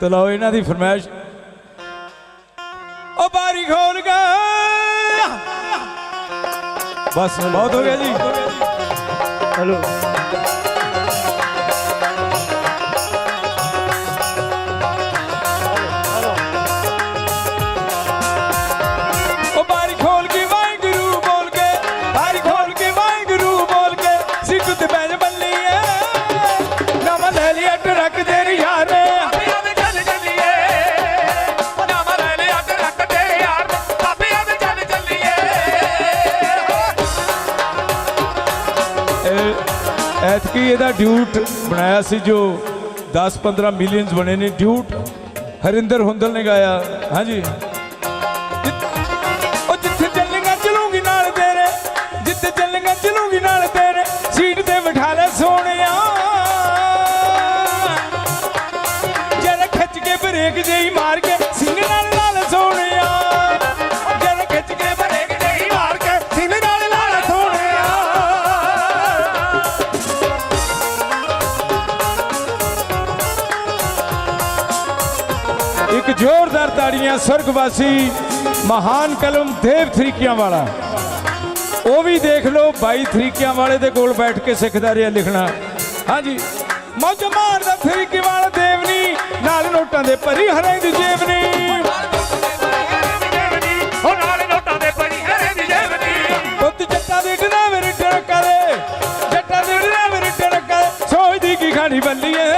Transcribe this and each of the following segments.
ਤੇ ਲਓ ਇਹਨਾਂ ਦੀ ਫਰਮਾਇਸ਼। ਉਹ ਬਾਰੀ ਖੋਲ ਕੇ। ਬਸ, ਬਹੁਤ ਹੋ ਗਿਆ ਜੀ। ਹੈਲੋ। ਐਤਕੀ ਇਹਦਾ ਡਿਊਟ ਬਣਾਇਆ ਸੀ ਜੋ 10-15 ਮਿਲੀਅਨਸ ਬਣੇ ਨੇ। ਡਿਊਟ ਹਰਿੰਦਰ ਹੁੰਦਲ ਨੇ ਗਾਇਆ। ਹਾਂਜੀ। ਉਹ ਜਿੱਥੇ ਚੱਲੇਗਾ ਚਲੂਗੀ ਨਾਲ ਤੇਰੇ, ਜਿੱਥੇ ਚੱਲੇਗਾ ਚਲੂੰਗੀ ਨਾਲ ਤੇਰੇ, ਸੀਟ ਤੇ ਬਿਠਾ ਲੈ ਸੋਹਣਿਆ। ਜਰਾ ਖਿੱਚ ਕੇ ਬ੍ਰੇਕ ਜਿਹੀ ਮਾਰ ਕੇ ਜ਼ੋਰਦਾਰ ਤਾੜੀਆਂ ਸਰਗਵਾਸੀ ਮਹਾਨ ਕਲਮ ਦੇਵ ਥਰੀਕਿਆਂ ਵਾਲਾ। ਉਹ ਵੀ ਦੇਖ ਲਓ 22 ਥਰੀਕਿਆਂ ਵਾਲੇ ਦੇ ਕੋਲ ਬੈਠ ਕੇ ਸਿੱਖਦਾ ਰਿਹਾ ਲਿਖਣਾ। ਹਾਂਜੀ। ਮੌਜ ਮਾਰਦਾ ਥਰੀਕੇ ਵਾਲਾ ਦੇਵਨੀ ਨਾਲ ਨੋਟਾਂ ਦੇ ਭਰੀ ਹਰੇ ਦੀ ਜੇਬਨੀ ਉਹ ਨਾਲ ਨੋਟਾਂ ਦੇ ਪੜੀ ਹੈ ਦੀ ਜੇਬਨੀ ਪੁੱਤ ਜੱਟਾਂ ਦੇ ਡਰਾਈਵਰ ਟਰੱਕਾਂ ਦੇ ਜੱਟਾਂ ਦੇ ਡਰਾਈਵਰ ਟਰੱਕਾਂ ਦੇ ਸੋਚਦੀ ਕੀ ਖਾਣੀ ਬੱਲੀਏ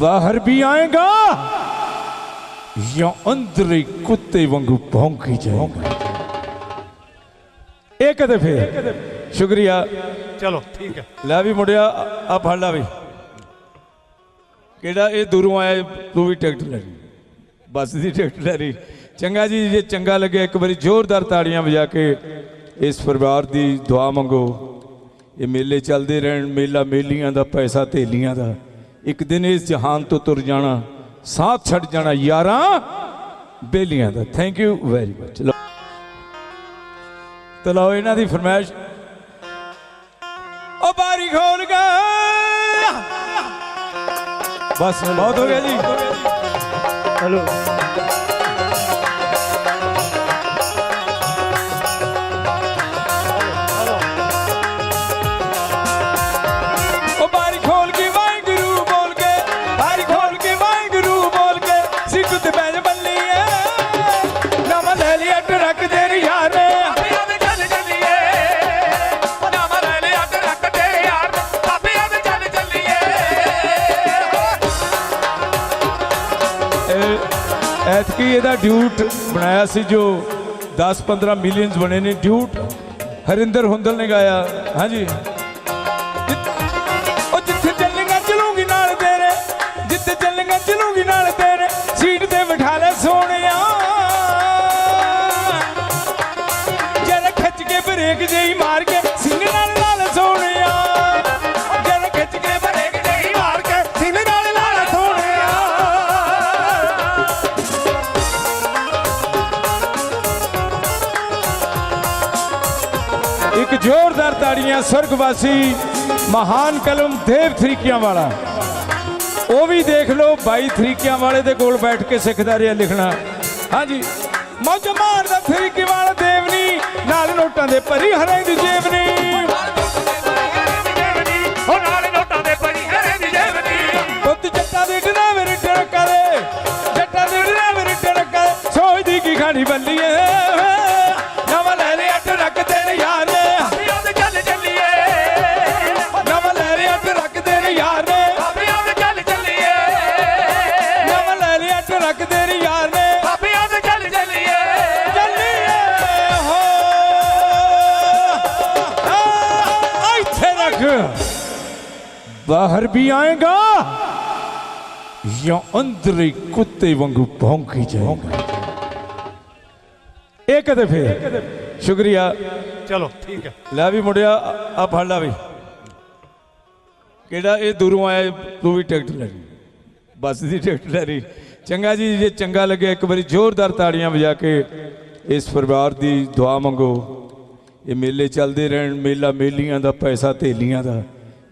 ਬਾਹਰ ਵੀ ਆਏਗਾ ਜਾਂ ਅੰਦਰ ਹੀ ਕੁੱਤੇ ਵਾਂਗੂ ਭੌਂਕੀ ਜਾਏਗਾ। ਇਹ ਕਦੇ ਫੇਰ। ਸ਼ੁਕਰੀਆ। ਚਲੋ ਠੀਕ ਹੈ। ਲੈ ਵੀ ਮੁੰਡਿਆ ਆ ਫੜ ਲਾ ਵੀ। ਕਿਹੜਾ ਇਹ ਦੂਰੋਂ ਆਇਆ ਤੂੰ ਵੀ ਟਿਕਟ ਲੈ ਲਈ। ਬੱਸ ਦੀ ਟਿਕਟ ਲੈ ਲਈ। ਚੰਗਾ ਜੀ ਜੇ ਚੰਗਾ ਲੱਗਿਆ ਇੱਕ ਵਾਰੀ ਜ਼ੋਰਦਾਰ ਤਾੜੀਆਂ ਵਜਾ ਕੇ ਇਸ ਪਰਿਵਾਰ ਦੀ ਦੁਆ ਮੰਗੋ। ਇਹ ਮੇਲੇ ਚੱਲਦੇ ਰਹਿਣ, ਮੇਲਾ ਮੇਲੀਆਂ ਦਾ, ਪੈਸਾ ਥੇਲੀਆਂ ਦਾ। ਇੱਕ ਦਿਨ ਇਸ ਜਹਾਨ ਤੋਂ ਤੁਰ ਜਾਣਾ, ਸਾਥ ਛੱਡ ਜਾਣਾ ਯਾਰਾਂ ਬੇਲੀਆਂ ਦਾ। ਥੈਂਕ ਯੂ ਵੈਰੀ ਮਚ ਤੇ ਲਓ ਇਹਨਾਂ ਦੀ ਫਰਮਾਇਸ਼। ਉਹ ਬਾਰੀ ਖੋਲ ਕੇ। ਬਸ, ਬਹੁਤ ਹੋ ਗਿਆ ਜੀ। ਹੈਲੋ। ਐਤਕੀ ਇਹਦਾ ਡਿਊਟ ਬਣਾਇਆ ਸੀ ਜੋ 10-15 ਮਿਲੀਅਨਸ ਬਣੇ ਨੇ। ਡਿਊਟ ਹਰਿੰਦਰ ਹੁੰਦਲ ਨੇ ਗਾਇਆ। ਹਾਂਜੀ। ਉਹ ਜਿੱਥੇ ਚੱਲੇਗਾ ਚਲੂੰਗੀ ਨਾਲ ਤੇਰੇ। ਜਿੱਥੇ ਚੱਲੇਗਾ ਚਲੂੰਗੀ ਨਾਲ ਤੇਰੇ। ਸੀਟ ਤੇ ਬਿਠਾ ਲੈ ਸੋਹਣਿਆ। ਜਰਾ ਖਿੱਚ ਕੇ ਬ੍ਰੇਕ ਜਿਹੀ ਮਾਰ ਕੇ ਸਿੰਘ ਨਾਲ ਇੱਕ ਜ਼ੋਰਦਾਰ ਤਾੜੀਆਂ ਸਰਗਵਾਸੀ ਮਹਾਨ ਕਲਮ ਦੇਵ ਥਰੀਕਿਆਂ ਵਾਲਾ। ਉਹ ਵੀ ਦੇਖ ਲਓ 22 ਥਰੀਕਿਆਂ ਵਾਲੇ ਦੇ ਕੋਲ ਬੈਠ ਕੇ ਸਿੱਖਦਾ ਰਿਹਾ ਲਿਖਣਾ। ਹਾਂਜੀ। ਮੌਜ ਮਾਰਦਾ ਥਰੀਕੇ ਵਾਲਾ ਦੇਵਨੀ ਨਾਲ ਨੋਟਾਂ ਦੇ ਭਰੀ ਹਰੇ ਦੀ ਜੇਬਨੀ ਉਹ ਨਾਲ ਨੋਟਾਂ ਦੇ ਪੜੀ ਹੈ ਦੀ ਜੇਬਨੀ ਪੁੱਤ ਜੱਟਾਂ ਦੇ ਡਰਾਈਵਰ ਟਰੱਕਾਂ ਦੇ ਜੱਟਾਂ ਦੇ ਡਰਾਈਵਰ ਟਰੱਕਾਂ ਦੇ ਸੋਚਦੀ ਕੀ ਖਾਣੀ ਬੱਲੀਏ ਯਾਰ। ਬਾਬਿਆਂ ਦੇ ਚੱਲ ਚੱਲੀਏ। ਨਵਾਂ ਲੈ ਲਿਆ ਟਰੱਕ ਤੇਰੇ ਯਾਰ ਨੇ ਬਾਬਿਆਂ ਦੇ ਚੱਲ ਚੱਲੀਏ। ਚੱਲੀਏ ਹੋ। ਆ ਇੱਥੇ ਰੱਖ। ਬਾਹਰ ਵੀ ਆਏਗਾ ਜਾਂ ਅੰਦਰ ਹੀ ਕੁੱਤੇ ਵਾਂਗੂ ਭੌਂਕੀ ਜਾਏਗਾ। ਇਹ ਕਦੇ ਫੇਰ। ਸ਼ੁਕਰੀਆ। ਚਲੋ ਠੀਕ ਹੈ। ਲੈ ਵੀ ਮੁੰਡਿਆ ਆ ਫੜ ਲਾ ਵੀ। ਕਿਹੜਾ ਇਹ ਦੂਰੋਂ ਆਇਆ, ਤੂੰ ਵੀ ਟਿਕਟ ਲੈ ਲਈ। ਬੱਸ ਦੀ ਟਿਕਟ ਲੈ ਲਈ। ਚੰਗਾ ਜੀ, ਜੇ ਚੰਗਾ ਲੱਗਿਆ, ਇੱਕ ਵਾਰੀ ਜ਼ੋਰਦਾਰ ਤਾੜੀਆਂ ਵਜਾ ਕੇ ਇਸ ਪਰਿਵਾਰ ਦੀ ਦੁਆ ਮੰਗੋ। ਇਹ ਮੇਲੇ ਚੱਲਦੇ ਰਹਿਣ, ਮੇਲਾ ਮੇਲੀਆਂ ਦਾ, ਪੈਸਾ ਥੇਲੀਆਂ ਦਾ।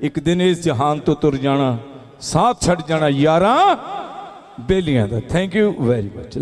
ਇੱਕ ਦਿਨ ਇਸ ਜਹਾਨ ਤੋਂ ਤੁਰ ਜਾਣਾ, ਸਾਥ ਛੱਡ ਜਾਣਾ, ਯਾਰਾਂ ਬੇਲੀਆਂ ਦਾ। Thank you very much